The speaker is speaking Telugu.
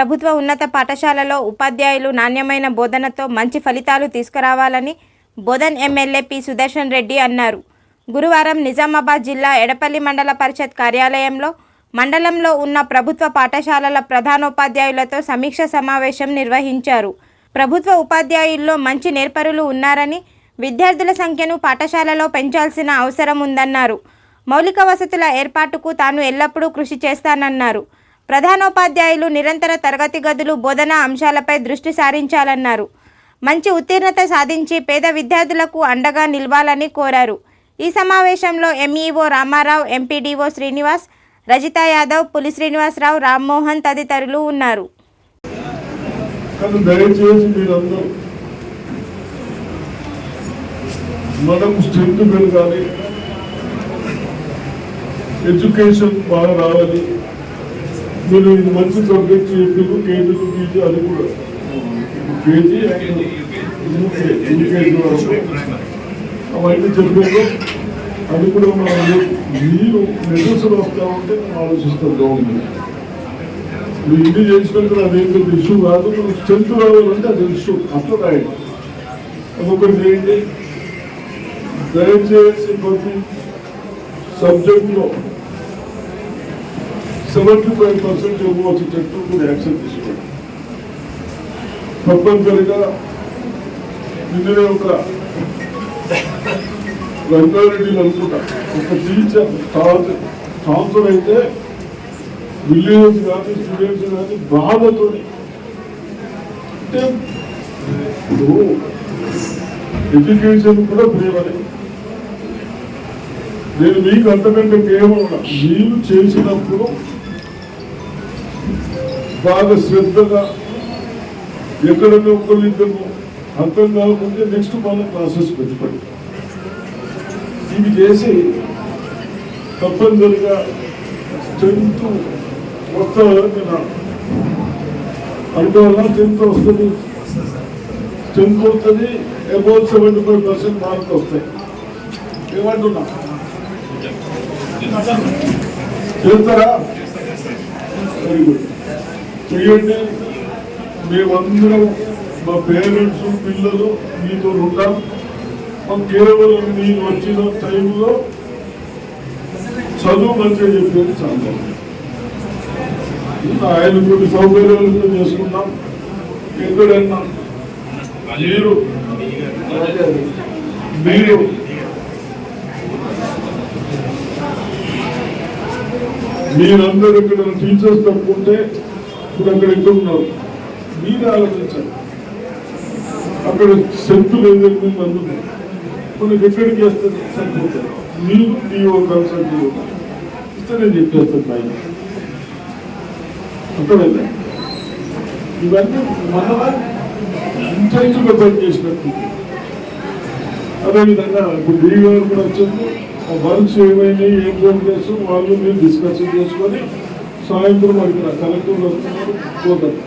ప్రభుత్వ ఉన్నత పాఠశాలలో ఉపాధ్యాయులు నాణ్యమైన బోధనతో మంచి ఫలితాలు తీసుకురావాలని బోధన్ ఎమ్మెల్యే పి. సుదర్శన్ రెడ్డి అన్నారు. గురువారం నిజామాబాద్ జిల్లా ఎడపల్లి మండల పరిషత్ కార్యాలయంలో మండలంలో ఉన్న ప్రభుత్వ పాఠశాలల ప్రధానోపాధ్యాయులతో సమీక్ష సమావేశం నిర్వహించారు. ప్రభుత్వ ఉపాధ్యాయుల్లో మంచి నేర్పరులు ఉన్నారని విద్యార్థుల సంఖ్యను పాఠశాలలో పెంచాల్సిన అవసరం ఉందన్నారు. మౌలిక వసతుల ఏర్పాటుకు తాను ఎల్లప్పుడూ కృషి చేస్తానన్నారు. ప్రధానోపాధ్యాయులు నిరంతర తరగతి గదులు బోధనా అంశాలపై దృష్టి సారించాలన్నారు. మంచి ఉత్తీర్ణత సాధించి పేద విద్యార్థులకు అండగా నిలవాలని కోరారు. ఈ సమావేశంలో ఎంఈఓ రామారావు ఎంపీడీఓ శ్రీనివాస్ రజితా యాదవ్ పులి శ్రీనివాసరావు రామ్మోహన్ తదితరులు ఉన్నారు. స్ట్రెంత్ పెరగాలి ఎడ్యుకేషన్ బాగా రావాలి. మీరు మంచి సబ్జెక్ట్ చెప్పారు కేజీ కేజీ అది కూడా. కేజీ అవన్నీ చెప్పారు అది కూడా మనం మీరు నిరసన వస్తా ఉంటే మనం ఆలోచిస్తాం గవర్నమెంట్ మీరు ఇంటి చేసినందుకు అదేం పెద్ద ఇష్యూ కాదు నువ్వు స్ట్రెంత్ రావాలంటే అది ఇష్యూ అట్లా రాయండి. అదొకటి చేయండి దయచేసి ప్రతి సబ్జెక్ట్లో సెవెంటీ ఫైవ్ పర్సెంట్ వచ్చేటట్టు మీరు యాక్షన్ తీసుకోండి తప్పనిసరిగా నిన్ననే ఒక రంగారెడ్డిని అనుకుంటా. ఒక టీచర్ ట్రాన్స్ఫర్ అయితే విలేజ్ కానీ స్టూడెంట్స్ కానీ బాధతో అంటే ఎడ్యుకేషన్ కూడా ప్రేమనే. నేను మీకు అంతకంటే కేవలం మీరు చేసినప్పుడు బాగా శ్రద్ధగా ఎక్కడన్నా ఒకళ్ళు ఇద్దరు అర్థం కాకపోతే నెక్స్ట్ మనం క్లాసెస్ పెట్టుకోండి. ఇవి చేసి తప్పనిసరిగా స్ట్రెంత్ వస్తారని నేను అనుకోవాలా స్ట్రెంత్ వస్తుంది. స్ట్రెంత్ వస్తుంది above seventy five percent mark వస్తాయి. ఏమంటున్నా? చేస్తారా? వెరీ గుడ్ చెయ్యండి మేమందరం మా పేరెంట్స్ పిల్లలు మీతో ఉంటాం. మాకు కేవలం మీరు వచ్చిన టైంలో చదువు మంచిగా చెప్పేది చాలా. ఆయన కొన్ని సౌకర్యాలు చేసుకుంటాం. ఎక్కడన్నా మీరు మీరు మీరందరూ ఇక్కడ టీచర్స్ తప్పుకుంటే ఇప్పుడు అక్కడ ఎక్కడ ఉన్నారు మీరు ఆలోచించాలి అక్కడ సెంతులు ఏదైతే మంది మనకి ఎక్కడికి వేస్తుంది సరిపోతుంది. మీరు డిఓ కన్సల్ట్ ఇస్తే నేను చెప్పేస్తాను పైన. అర్థమైందా? ఇవన్నీ మన ఇంటెన్స్గా పనిచేసినట్టు అదేవిధంగా ఇప్పుడు డీ గారు కూడా వచ్చింది. వర్క్స్ ఏమైనాయి ఏం ప్రోగ్రెస్ వాళ్ళు మీరు డిస్కషన్ చేసుకొని సాయంత్రం ఇక్కడ కలెక్టర్ పోతారు.